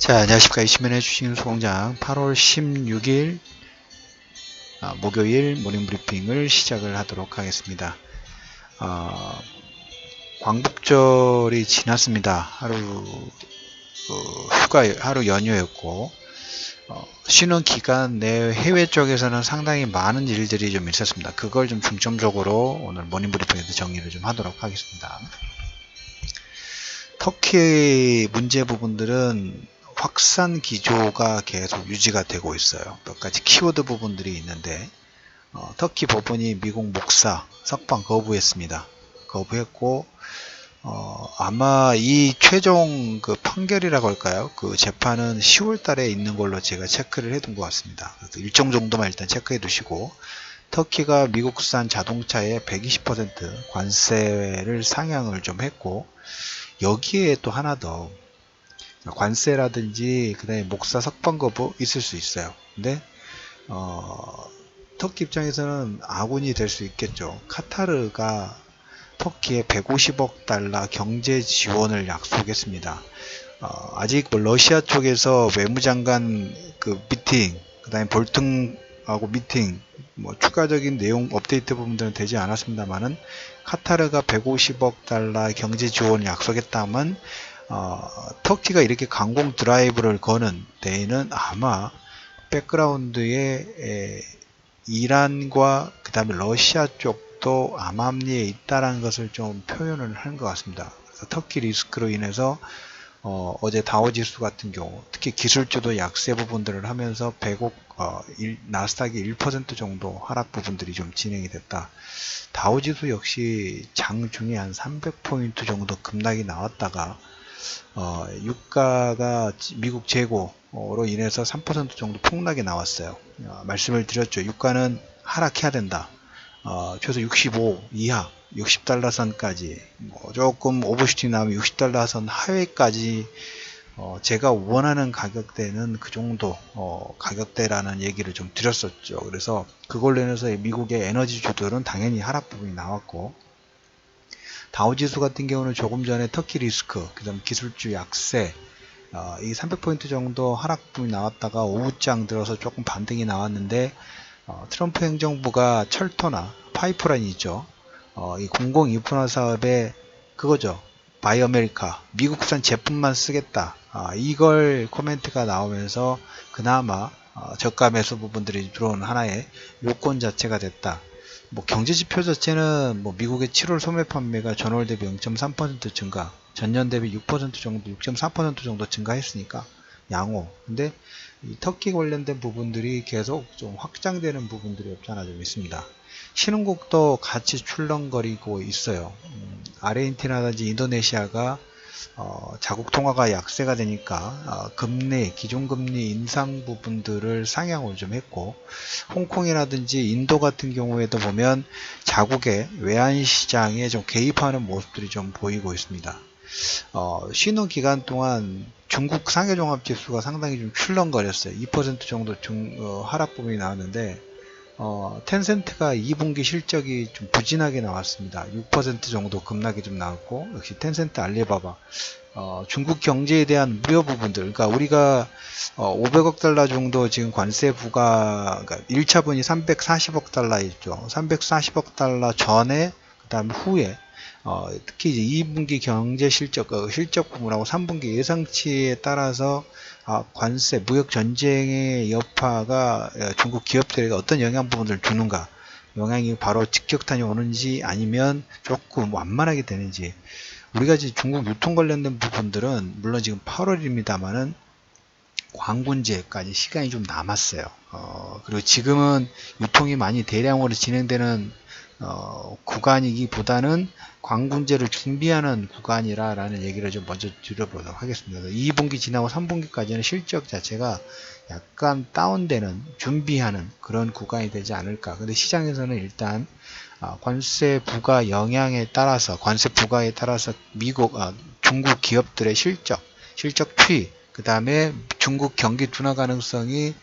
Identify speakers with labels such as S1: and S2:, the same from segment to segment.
S1: 자, 안녕하십니까. 이시면의 주식인수공장 8월 16일 아, 목요일 모닝 브리핑을 시작을 하도록 하겠습니다. 어, 광복절이 지났습니다. 하루 어, 휴가 하루 연휴였고 어, 쉬는 기간 내 해외 쪽에서는 상당히 많은 일들이 좀 있었습니다. 그걸 좀 중점적으로 오늘 모닝 브리핑에서 정리를 좀 하도록 하겠습니다. 터키 문제 부분들은 확산 기조가 계속 유지가 되고 있어요. 몇 가지 키워드 부분들이 있는데 어, 터키 법원이 미국 목사 석방 거부했습니다. 거부했고 어, 아마 이 최종 그 판결이라고 할까요? 그 재판은 10월 달에 있는 걸로 제가 체크를 해둔 것 같습니다. 일정 정도만 일단 체크해 두시고 터키가 미국산 자동차에 120% 관세를 상향을 좀 했고 여기에 또 하나 더 관세라든지 그다음에 목사 석방 거부 있을 수 있어요. 근데 어, 터키 입장에서는 아군이 될 수 있겠죠. 카타르가 터키에 150억 달러 경제 지원을 약속했습니다. 어, 아직 뭐 러시아 쪽에서 외무장관 그 미팅, 그다음에 볼튼하고 미팅, 뭐 추가적인 내용 업데이트 부분들은 되지 않았습니다만은 카타르가 150억 달러 경제 지원을 약속했다면 어, 터키가 이렇게 강공 드라이브를 거는 데에는 아마 백그라운드에 에, 이란과 그 다음에 러시아 쪽도 암암리에 있다라는 것을 좀 표현을 하는 것 같습니다. 터키 리스크로 인해서 어, 제 다우지수 같은 경우 특히 기술주도 약세 부분들을 하면서 100억 어, 일, 나스닥이 1% 정도 하락 부분들이 좀 진행이 됐다. 다우지수 역시 장 중에 한 300포인트 정도 급락이 나왔다가 어, 유가가 미국 재고로 인해서 3% 정도 폭락이 나왔어요. 어, 말씀을 드렸죠. 유가는 하락해야 된다. 어, 최소 65 이하, 60달러 선까지, 뭐 조금 오버슈팅 나오면 60달러 선 하회까지 어, 제가 원하는 가격대는 그 정도 어, 가격대라는 얘기를 좀 드렸었죠. 그래서 그걸로 인해서 미국의 에너지주들은 당연히 하락 부분이 나왔고 다우지수 같은 경우는 조금 전에 터키 리스크, 그 다음 기술주 약세, 어, 이 300포인트 정도 하락분이 나왔다가 오후장 들어서 조금 반등이 나왔는데 어, 트럼프 행정부가 철도나 파이프라인 있죠. 어, 이 공공 인프라 사업에 그거죠. 바이 어메리카 미국산 제품만 쓰겠다. 아, 이걸 코멘트가 나오면서 그나마 어, 저가 매수 부분들이 들어오는 하나의 요건 자체가 됐다. 뭐 경제 지표 자체는 뭐 미국의 7월 소매 판매가 전월 대비 0.3% 증가, 전년 대비 6% 정도, 6.4% 정도 증가했으니까 양호. 근데 이 터키 관련된 부분들이 계속 좀 확장되는 부분들이 없잖아 좀 있습니다. 신흥국도 같이 출렁거리고 있어요. 음, 아르헨티나든지 인도네시아가 어, 자국 통화가 약세가 되니까 어, 금리 기존 금리 인상 부분들을 상향을 좀 했고 홍콩이라든지 인도 같은 경우에도 보면 자국의 외환 시장에 좀 개입하는 모습들이 좀 보이고 있습니다. 어, 쉬는 기간 동안 중국 상해종합지수가 상당히 좀 출렁거렸어요. 2% 정도 중, 어, 하락 부분이 나왔는데 어, 텐센트가 2분기 실적이 좀 부진하게 나왔습니다. 6% 정도 급락이 좀 나왔고 역시 텐센트 알리바바 어, 중국 경제에 대한 무료 부분들 그러니까 우리가 어, 500억 달러 정도 지금 관세 부과 그러니까 1차분이 340억 달러 있죠. 340억 달러 전에 그다음 후에 어, 특히 이제 2분기 경제 실적, 어, 실적 부분하고 3분기 예상치에 따라서 아, 관세, 무역 전쟁의 여파가 어, 중국 기업들에게 어떤 영향 부분을 주는가, 영향이 바로 직격탄이 오는지 아니면 조금 완만하게 되는지, 우리가 지금 중국 유통 관련된 부분들은 물론 지금 8월입니다만은 광군제까지 시간이 좀 남았어요. 어, 그리고 지금은 유통이 많이 대량으로 진행되는 어, 구간이기보다는 광군제를 준비하는 구간이라라는 얘기를 좀 먼저 드려보도록 하겠습니다. 2분기 지나고 3분기까지는 실적 자체가 약간 다운되는 준비하는 그런 구간이 되지 않을까. 근데 시장에서는 일단 아, 관세 부과 영향에 따라서 관세 부과에 따라서 미국 아, 중국 기업들의 실적 실적 추이 그 다음에 중국 경기 둔화 가능성이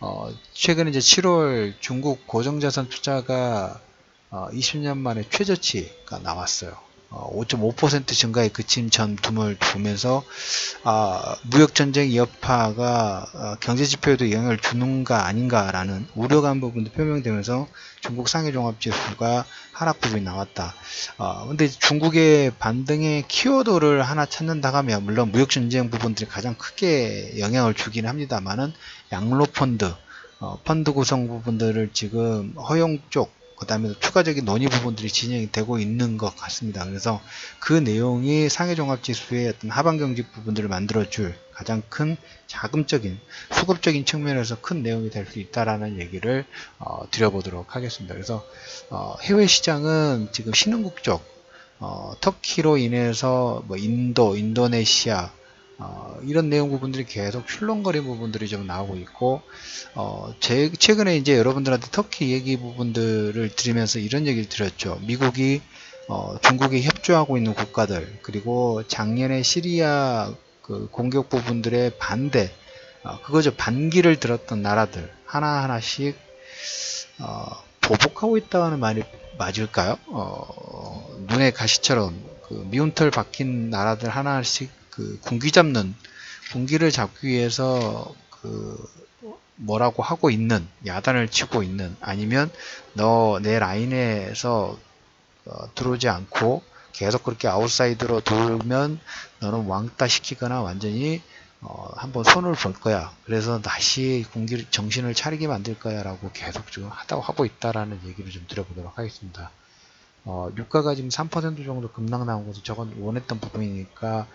S1: 어, 최근에 이제 7월 중국 고정자산 투자가 어, 20년 만에 최저치가 나왔어요. 어, 5.5% 증가에 그친 전 둠을 보면서 아, 무역 전쟁 여파가 어, 경제 지표에도 영향을 주는가 아닌가라는 우려감 부분도 표명되면서 중국 상해 종합 지수가 하락 부분이 나왔다. 어, 근데 중국의 반등의 키워드를 하나 찾는다 하면 물론 무역 전쟁 부분들이 가장 크게 영향을 주긴 합니다만은 양로 펀드 어, 펀드 구성 부분들을 지금 허용 쪽, 그 다음에 추가적인 논의 부분들이 진행이 되고 있는 것 같습니다. 그래서 그 내용이 상해종합지수의 어떤 하반 경직 부분들을 만들어줄 가장 큰 자금적인, 수급적인 측면에서 큰 내용이 될 수 있다라는 얘기를 어, 드려보도록 하겠습니다. 그래서 어, 해외 시장은 지금 신흥국 쪽, 어, 터키로 인해서 뭐 인도, 인도네시아, 어, 이런 내용 부분들이 계속 출렁거린 부분들이 좀 나오고 있고, 어, 제, 최근에 이제 여러분들한테 터키 얘기 부분들을 들으면서 이런 얘기를 드렸죠. 미국이, 어, 중국에 협조하고 있는 국가들, 그리고 작년에 시리아 그 공격 부분들의 반대, 어, 그거죠. 반기를 들었던 나라들, 하나하나씩, 어, 보복하고 있다는 말이 맞을까요? 어, 눈에 가시처럼 그 미운털 박힌 나라들 하나씩 그 군기 잡는 군기를 잡기 위해서 그 뭐라고 하고 있는 야단을 치고 있는 아니면 너 내 라인에서 어, 들어오지 않고 계속 그렇게 아웃사이드로 돌면 너는 왕따 시키거나 완전히 어, 한번 손을 볼 거야. 그래서 다시 공기 정신을 차리게 만들 거야라고 계속 지금 하다고 하고 있다라는 얘기를 좀 드려보도록 하겠습니다. 어, 유가가 지금 3% 정도 급락 나온 것은 저건 원했던 부분이니까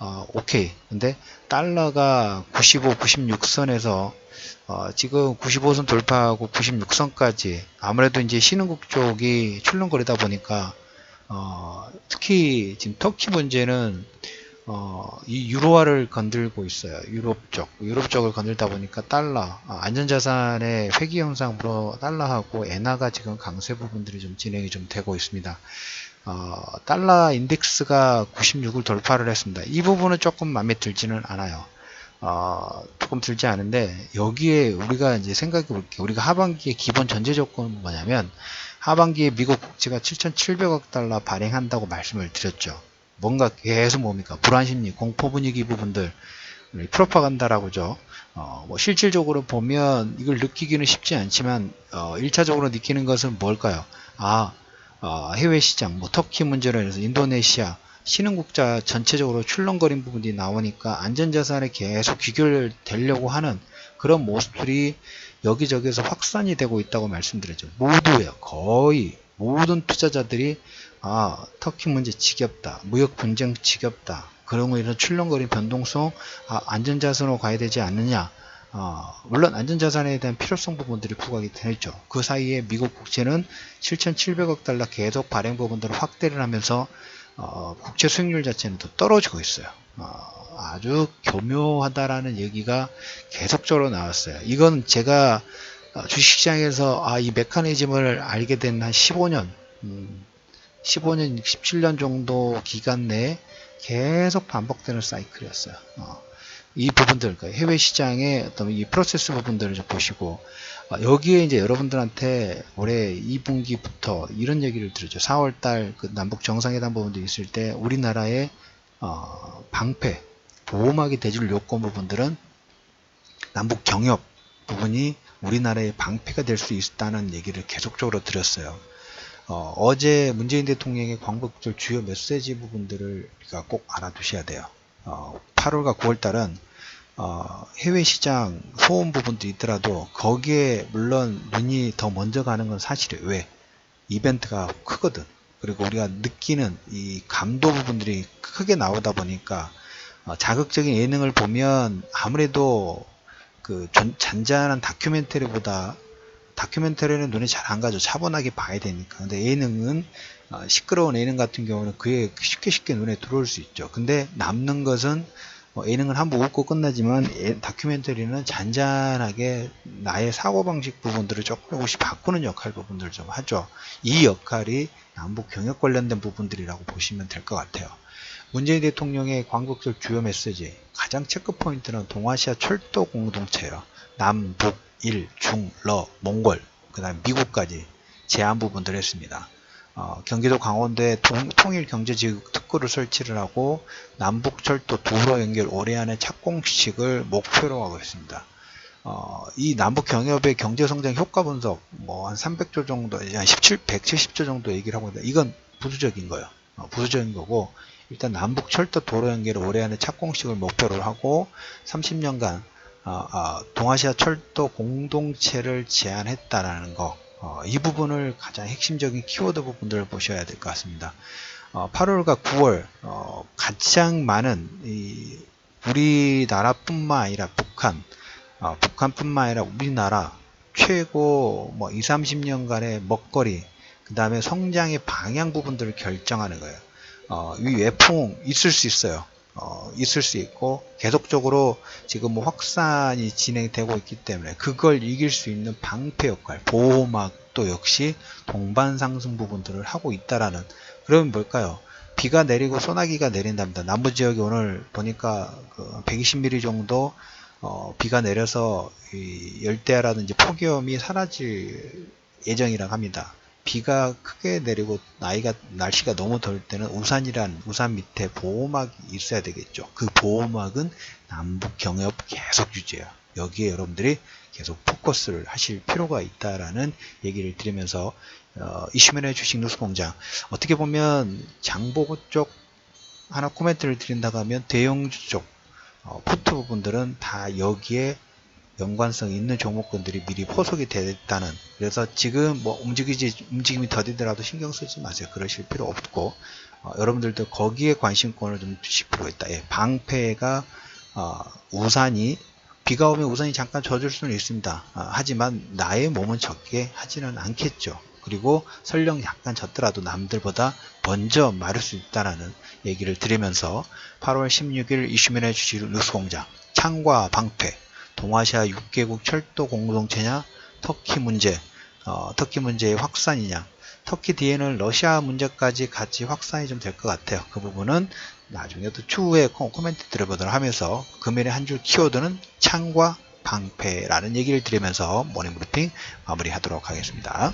S1: 어, 오케이. 근데 달러가 95, 96선에서 어, 지금 95선 돌파하고 96선까지 아무래도 이제 신흥국 쪽이 출렁거리다 보니까 어, 특히 지금 터키 문제는 어, 이 유로화를 건들고 있어요. 유럽 쪽. 유럽 쪽을 건들다 보니까 달러, 아, 안전자산의 회귀 현상으로 달러하고 엔화가 지금 강세 부분들이 좀 진행이 좀 되고 있습니다. 어, 달러 인덱스가 96을 돌파를 했습니다. 이 부분은 조금 마음에 들지는 않아요. 어, 조금 들지 않은데 여기에 우리가 이제 생각해 볼게요. 우리가 하반기에 기본 전제 조건은 뭐냐면 하반기에 미국 국채가 7,700억 달러 발행한다고 말씀을 드렸죠. 뭔가 계속 뭡니까 불안심리 공포 분위기 부분들 프로파간다라고죠. 어, 뭐 실질적으로 보면 이걸 느끼기는 쉽지 않지만 어, 1차적으로 느끼는 것은 뭘까요? 아 어, 해외 시장, 뭐 터키 문제로 해서 인도네시아 신흥국자 전체적으로 출렁거린 부분이 나오니까 안전자산에 계속 귀결되려고 하는 그런 모습들이 여기저기서 확산이 되고 있다고 말씀드렸죠. 모두예요. 거의 모든 투자자들이 아 터키 문제 지겹다 무역 분쟁 지겹다 그런 거에 서 출렁거린 변동성 아, 안전자산으로 가야 되지 않느냐 어, 물론 안전자산에 대한 필요성 부분들이 부각이 되죠. 그 사이에 미국 국채는 7,700억 달러 계속 발행 부분들을 확대를 하면서 어, 국채 수익률 자체는 더 떨어지고 있어요. 어, 아주 교묘하다라는 얘기가 계속적으로 나왔어요. 이건 제가 어, 주식시장에서 아, 이 메커니즘을 알게 된 한 15년, 음, 15년, 17년 정도 기간 내에 계속 반복되는 사이클이었어요. 어, 이 부분들, 그러니까 해외 시장의 어떤 이 프로세스 부분들을 좀 보시고, 어, 여기에 이제 여러분들한테 올해 2분기부터 이런 얘기를 들었죠. 4월달 그 남북 정상회담 부분도 있을 때 우리나라의 어, 방패, 보호막이 대줄 요건 부분들은 남북 경협 부분이 우리나라의 방패가 될 수 있다는 얘기를 계속적으로 드렸어요. 어, 제 문재인 대통령의 광복절 주요 메시지 부분들을 우리가 꼭 알아두셔야 돼요. 어, 8월과 9월 달은 어, 해외 시장 소음 부분도 있더라도 거기에 물론 눈이 더 먼저 가는 건 사실이에요. 왜? 이벤트가 크거든. 그리고 우리가 느끼는 이 감도 부분들이 크게 나오다 보니까 어, 자극적인 예능을 보면 아무래도 그 잔잔한 다큐멘터리보다 다큐멘터리는 눈에 잘 안 가죠. 차분하게 봐야 되니까. 근데 예능은 어, 시끄러운 예능 같은 경우는 그에 쉽게 쉽게 눈에 들어올 수 있죠. 근데 남는 것은 뭐 예능은 한번 웃고 끝나지만 예, 다큐멘터리는 잔잔하게 나의 사고방식 부분들을 조금씩 바꾸는 역할 부분들을 좀 하죠. 이 역할이 남북 경협 관련된 부분들이라고 보시면 될 것 같아요. 문재인 대통령의 광복절 주요 메시지 가장 체크 포인트는 동아시아 철도 공동체요. 남북 일, 중, 러, 몽골, 그 다음에 미국까지 제한 부분들 했습니다. 어, 경기도 강원도에 동- 통일경제지구 특구를 설치를 하고 남북철도 도로 연결 올해 안에 착공식을 목표로 하고 있습니다. 어, 이 남북 경협의 경제 성장 효과 분석 뭐 한 300조 정도, 한 17, 170조 정도 얘기를 하고 있는데 이건 부수적인 거예요. 어, 부수적인 거고 일단 남북 철도 도로 연결을 올해 안에 착공식을 목표로 하고 30년간 어, 어, 동아시아 철도 공동체를 제안했다라는 거. 어, 이 부분을 가장 핵심적인 키워드 부분들을 보셔야 될 것 같습니다. 어, 8월과 9월 어, 가장 많은 이 우리나라뿐만 아니라 북한, 어, 북한뿐만 아니라 우리나라 최고 뭐 2, 30년간의 먹거리, 그 다음에 성장의 방향 부분들을 결정하는 거예요. 어, 이 외풍 있을 수 있어요. 어, 있을 수 있고 계속적으로 지금 뭐 확산이 진행되고 있기 때문에 그걸 이길 수 있는 방패 역할, 보호막도 역시 동반 상승 부분들을 하고 있다라는 그러면 뭘까요? 비가 내리고 소나기가 내린답니다. 남부 지역이 오늘 보니까 그 120mm 정도 어, 비가 내려서 이 열대야라든지 폭염이 사라질 예정이라고 합니다. 비가 크게 내리고 나이가 날씨가 너무 더울 때는 우산이란 우산 밑에 보호막이 있어야 되겠죠. 그 보호막은 남북 경협 계속 유지해요. 여기에 여러분들이 계속 포커스를 하실 필요가 있다라는 얘기를 드리면서 어, 이슈면의 주식 뉴스 공장 어떻게 보면 장보고 쪽 하나 코멘트를 드린다고 하면 대형주 쪽 어, 포트 부분들은 다 여기에 연관성 있는 종목군들이 미리 포석이 됐다는. 그래서 지금 뭐 움직이지 움직임이 더디더라도 신경 쓰지 마세요. 그러실 필요 없고. 어, 여러분들도 거기에 관심권을 좀 주실 필요가 있다. 예, 방패가 어, 우산이 비가 오면 우산이 잠깐 젖을 수는 있습니다. 아, 하지만 나의 몸은 젖게 하지는 않겠죠. 그리고 설령 약간 젖더라도 남들보다 먼저 마를 수 있다라는 얘기를 드리면서 8월 16일 이슈면의 주식 뉴스 공장. 창과 방패 동아시아 6개국 철도 공동체냐, 터키 문제, 어, 터키 문제의 확산이냐, 터키 뒤에는 러시아 문제까지 같이 확산이 좀 될 것 같아요. 그 부분은 나중에 또 추후에 코- 코멘트 드려보도록 하면서 금일의 한 줄 키워드는 창과 방패라는 얘기를 드리면서 모닝 브리핑 마무리하도록 하겠습니다.